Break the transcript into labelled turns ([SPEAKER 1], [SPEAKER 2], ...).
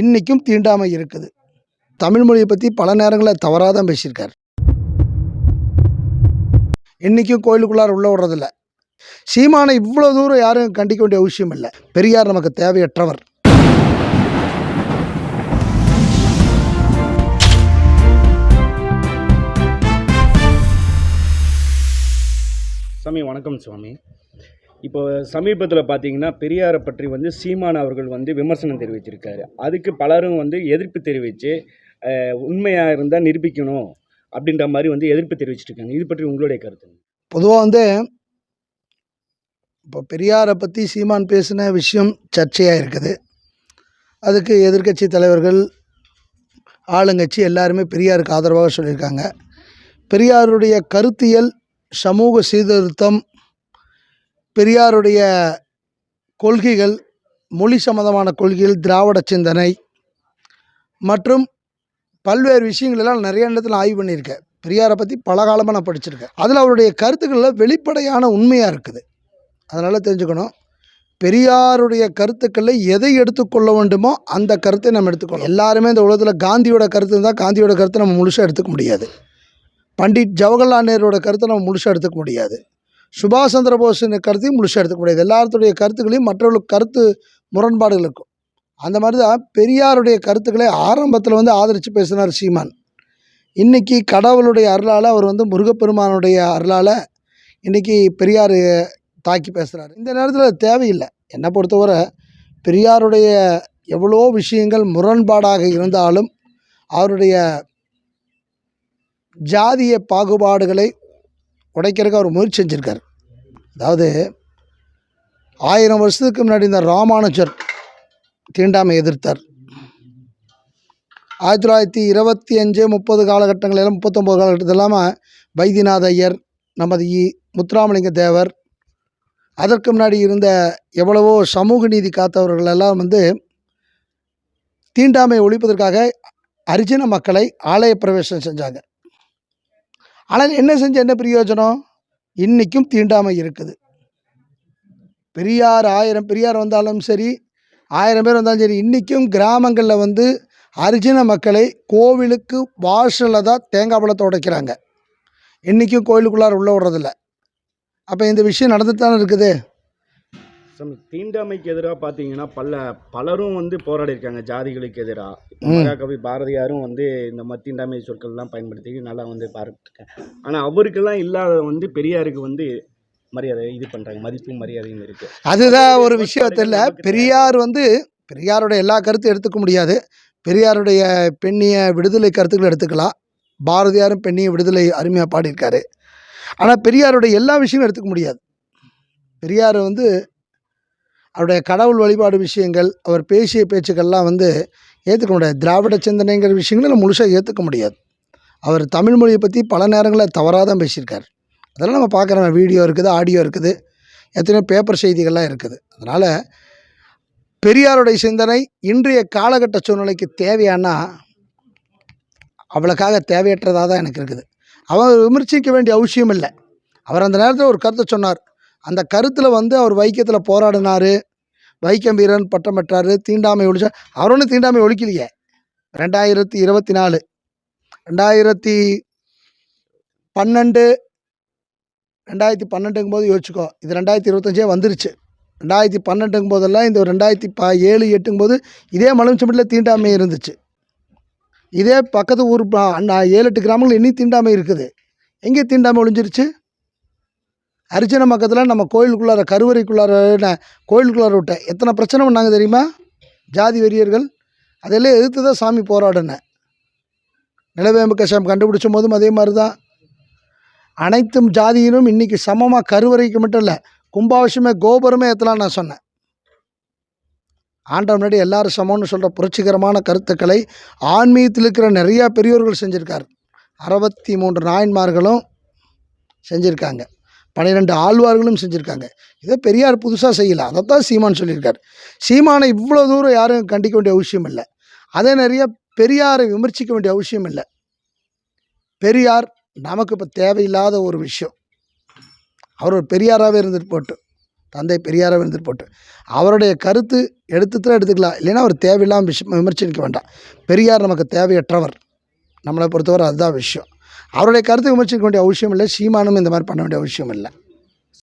[SPEAKER 1] இன்றைக்கும் தீண்டாமை இருக்குது. தமிழ் மொழியை பற்றி பல நேரங்களில் தவறாக தான் பேசியிருக்கார். இன்றைக்கும் கோயிலுக்குள்ளார் உள்ள விடுறதில்ல. சீமானை இவ்வளோ தூரம் யாரும் கண்டிக்க வேண்டிய அவசியம் இல்லை. பெரியார் நமக்கு தேவையற்றவர்.
[SPEAKER 2] சாமி வணக்கம் சுவாமி இப்போ சமீபத்தில் பார்த்தீங்கன்னா பெரியாரை பற்றி வந்து சீமான் அவர்கள் வந்து விமர்சனம் தெரிவிச்சிருக்காரு. அதுக்கு பலரும் வந்து எதிர்ப்பு தெரிவித்து உண்மையாக இருந்தால் நிரூபிக்கணும் அப்படின்ற மாதிரி வந்து எதிர்ப்பு தெரிவிச்சிருக்காங்க இது பற்றி உங்களுடைய கருத்து
[SPEAKER 1] பொதுவாக வந்து இப்போ பெரியாரை பற்றி சீமான் பேசின விஷயம் சர்ச்சையாக இருக்குது. அதுக்கு எதிர்க்கட்சி தலைவர்கள் ஆளுங்கட்சி எல்லாருமே பெரியாருக்கு ஆதரவாக சொல்லியிருக்காங்க. பெரியாருடைய கருத்தியல் சமூக சீர்திருத்தம் பெரியாருடைய கொள்கைகள் மொழி சம்மந்தமான கொள்கைகள் திராவிட சிந்தனை மற்றும் பல்வேறு விஷயங்களெல்லாம் நிறைய இடத்துல ஆய்வு பண்ணியிருக்கேன் பெரியாரை பற்றி பல காலமாக நான் படிச்சிருக்கேன். அதில் அவருடைய கருத்துக்களில் வெளிப்படையான உண்மையாக இருக்குது. அதனால் தெரிஞ்சுக்கணும். பெரியாருடைய கருத்துக்களில் எதை எடுத்துக்கொள்ள வேண்டுமோ அந்த கருத்தை நம்ம எடுத்துக்கணும். எல்லாருமே இந்த உலகத்தில் காந்தியோட கருத்து இருந்தால் காந்தியோட கருத்தை நம்ம முழுசாக எடுத்துக்க முடியாது. பண்டிட் ஜவஹர்லால் நேருவோட கருத்தை நம்ம முழுசாக எடுத்துக்க முடியாது. சுபாஷ் சந்திர போஸின் கருத்தையும் முழுசாக எடுத்துக்க முடியாது எல்லாத்துடைய கருத்துக்களையும் மற்றவர்களுக்கு கருத்து முரண்பாடுகள் இருக்கும். அந்த மாதிரி தான் பெரியாருடைய கருத்துக்களை ஆரம்பத்தில் வந்து ஆதரித்து பேசினார் சீமான். இன்றைக்கி கடவுளுடைய அருளால் அவர் வந்து முருகப்பெருமானுடைய அருளால் இன்றைக்கி பெரியார் தாக்கி பேசுகிறார் இந்த நேரத்தில் தேவையில்லை. என்னை பொறுத்தவரை பெரியாருடைய எவ்வளோ விஷயங்கள் முரண்பாடாக இருந்தாலும் அவருடைய ஜாதிய பாகுபாடுகளை உடைக்கிறதுக்கு அவர் முயற்சி செஞ்சுருக்கார். அதாவது ஆயிரம் வருஷத்துக்கு முன்னாடி இந்த ராமானுஜர் தீண்டாமை எதிர்த்தார். ஆயிரத்தி தொள்ளாயிரத்தி இருபத்தி அஞ்சு முப்பது காலகட்டங்களில் முப்பத்தொம்போது காலகட்டத்தில் இல்லாமல் வைத்தியநாத ஐயர் நமது இ முத்துராமலிங்க தேவர் அதற்கு முன்னாடி இருந்த எவ்வளவோ சமூக நீதி காத்தவர்கள் எல்லாம் வந்து தீண்டாமை ஒழிப்பதற்காக அரிஜின மக்களை ஆலய பிரவேசம் செஞ்சாங்க. ஆனால் என்ன செஞ்ச என்ன பிரயோஜனம்? இன்றைக்கும் தீண்டாமை இருக்குது. பெரியார் ஆயிரம் பெரியார் வந்தாலும் சரி ஆயிரம் பேர் வந்தாலும் சரி இன்றைக்கும் கிராமங்களில் வந்து அரிஜின மக்களை கோவிலுக்கு வாசலில் தான் தேங்காய் பழத்தை உடைக்கிறாங்க. இன்றைக்கும் கோயிலுக்குள்ளார உள்ளே விடுறதில்ல. அப்போ இந்த விஷயம் நடந்துட்டு தானே இருக்குது?
[SPEAKER 2] சாமி தீண்டாமைக்கு எதிராக பார்த்தீங்கன்னா பல பலரும் வந்து போராடி இருக்காங்க ஜாதிகளுக்கு எதிராக. மகாகவி பாரதியாரும் வந்து இந்த மாதிரி தீண்டாமை சொற்கள்லாம் பயன்படுத்தி நல்லா வந்து பாராட்டிருக்கேன் ஆனால் அவருக்கெல்லாம் இல்லாத வந்து பெரியாருக்கு வந்து மரியாதை இது பண்ணுறாங்க மதிப்பும் மரியாதையும் இருக்குது
[SPEAKER 1] அதுதான் ஒரு விஷயத்தில் பெரியார் வந்து பெரியாருடைய எல்லா கருத்தும் எடுத்துக்க முடியாது. பெரியாருடைய பெண்ணிய விடுதலை கருத்துக்களை எடுத்துக்கலாம். பாரதியாரும் பெண்ணிய விடுதலை அருமையாக பாடியிருக்காரு. ஆனால் பெரியாருடைய எல்லா விஷயங்களும் எடுத்துக்க முடியாது. பெரியார் வந்து அவருடைய கடவுள் வழிபாடு விஷயங்கள் அவர் பேசிய பேச்சுக்கள்லாம் வந்து ஏற்றுக்க முடியாது. திராவிட சிந்தனைங்கிற விஷயங்களை நம்ம முழுசாக ஏற்றுக்க முடியாது. அவர் தமிழ் மொழியை பற்றி பல நேரங்களில் தவறாக தான் பேசியிருக்கார். அதெல்லாம் நம்ம பார்க்குறோம் வீடியோ இருக்குது ஆடியோ இருக்குது எத்தனையோ பேப்பர் செய்திகள்லாம் இருக்குது. அதனால் பெரியாருடைய சிந்தனை இன்றைய காலகட்ட சூழ்நிலைக்கு தேவையானா அவ்வளோக்காக தேவையற்றதாக தான் எனக்கு இருக்குது. அவர் விமர்சிக்க வேண்டிய அவசியம் இல்லை. அவர் அந்த நேரத்தில் ஒரு கருத்தை சொன்னார். அந்த கருத்தில் வந்து அவர் வைக்கத்தில் போராடினார். வைக்கம் வீரன் பட்டம் பெற்றார். தீண்டாமை ஒழிச்சார் அவர் ஒன்றும் தீண்டாமை ஒழிக்கலையே. ரெண்டாயிரத்தி இருபத்தி நாலு. ரெண்டாயிரத்தி பன்னெண்டு ரெண்டாயிரத்தி பன்னெண்டுங்கும் போது யோசிச்சுக்கோ இது ரெண்டாயிரத்தி இருபத்தஞ்சே வந்துருச்சு. ரெண்டாயிரத்தி பன்னெண்டுங்கும் போதெல்லாம் இந்த ரெண்டாயிரத்தி ப ஏழு எட்டுங்கும் போது இதே மலம்சம்பட்டில் தீண்டாமை இருந்துச்சு. இதே பக்கத்து ஊர் அண்ணா ஏழு எட்டு கிராமங்கள் இன்னும் தீண்டாமை இருக்குது. எங்கே தீண்டாமை ஒழிஞ்சிருச்சு? அரிச்சனை பக்கத்தில் நம்ம கோயிலுக்குள்ளார கருவறைக்குள்ளார ந- கோயிலுக்குள்ளார விட்ட. எத்தனை பிரச்சனை பண்ணாங்க தெரியுமா? ஜாதி வெறியர்கள் அதெல்லாம் எதிர்த்து தான் சாமி போராடினேன். நிலவேம்பு கஷாயம் கண்டுபிடிச்சும் போதும் அதே மாதிரி தான் அனைத்தும் ஜாதியினும் இன்றைக்கி சமமாக கருவறைக்கு மட்டும் இல்லை கும்பாபிஷமே கோபுரமே ஏற்றலாம் நான் சொன்னேன். ஆண்டவன் முன்னாடி எல்லாரும் சமம்னு சொல்கிற புரட்சிகரமான கருத்துக்களை ஆன்மீகத்தில் இருக்கிற நிறையா பெரியோர்கள் செஞ்சுருக்கார். அறுபத்தி மூன்று நாயன்மார்களும் செஞ்சுருக்காங்க. பன்னிரெண்டு ஆழ்வார்களும் செஞ்சுருக்காங்க. இதை பெரியார் புதுசாக செய்யல. அதைத்தான் சீமான் சொல்லியிருக்கார். சீமானை இவ்வளோ தூரம் யாரும் கண்டிக்க வேண்டிய அவசியம் இல்லை. அதே நிறைய பெரியாரை விமர்சிக்க வேண்டிய அவசியம் இல்லை. பெரியார் நமக்கு இப்போ தேவையில்லாத ஒரு விஷயம். அவர் ஒரு பெரியாராகவே இருந்துட்டு போட்டு தந்தை பெரியாராக இருந்துட்டு போட்டு அவருடைய கருத்து எடுத்துத்தான் எடுத்துக்கலாம். இல்லைன்னா அவர் தேவையில்லாமல் விஷயம் விமர்சனிக்க வேண்டாம். பெரியார் நமக்கு தேவையற்றவர். நம்மளை பொறுத்தவரை அதுதான் விஷயம். அவருடைய கருத்தை விமர்சிக்க வேண்டிய அவசியம் இல்லை. சீமானும் இந்த மாதிரி பண்ண வேண்டிய அவசியம் இல்லை.